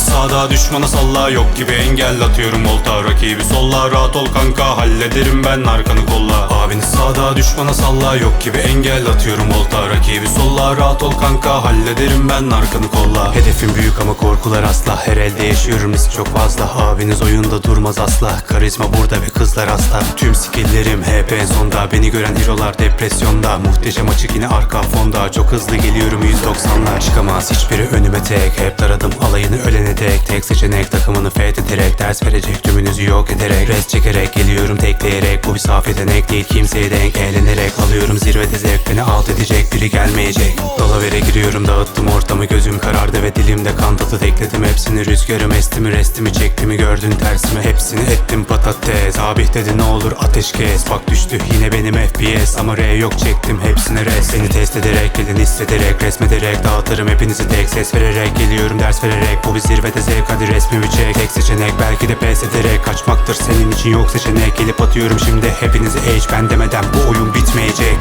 sağda düşmana salla Yok gibi engel atıyorum olta Rakibi solla rahat ol kanka Hallederim ben arkanı kolla Abiniz sağda düşmana salla. Yok gibi engel atıyorum olta Rakibi solla rahat ol kanka. Hallederim ben arkanı kolla. Hedefim büyük ama korkular asla. Her elde yaşıyorum risk çok fazla. Abiniz oyunda durmaz asla. Karizma burada ve kızlar hasta Tüm skilllerim hep en sonda. Beni gören herolar depresyonda. Muhteşem açık yine arka fonda. Çok hızlı geliyorum 190'lar Çıkamaz. Hiçbiri önüme tek. Hep taradım alayını ölene dek Tek seçenek takımını fethederek Ders verecek tümünüzü yok ederek Res çekerek geliyorum tekleyerek. Bu bir saf yetenek değil kimseye denk Eğlenerek alıyorum zirvede zevk alt edecek biri gelmeyecek. Dalavere giriyorum dağıttım ortamı Gözüm karardı ve dilimde kan tadı Tekledim. Hepsini rüzgarım esti mi Restimi çekti mi gördün tersimi Hepsini ettim patates. Abih dedi ne olur ateşkes Bak düştü yine benim FPS Ama R yok çektim hepsine res. Seni test ederek gelin hissederek Resmederek dağıtırım hepinizi tek Ses vererek. Geliyorum ders vererek Bu bir zirvede zevk hadi resmimi çek. Tek seçenek belki de pes ederek. Kaçmaktır senin için yok seçenek. Gelip atıyorum şimdi hepinizi H. Ben demeden bu oyun bitmeyecek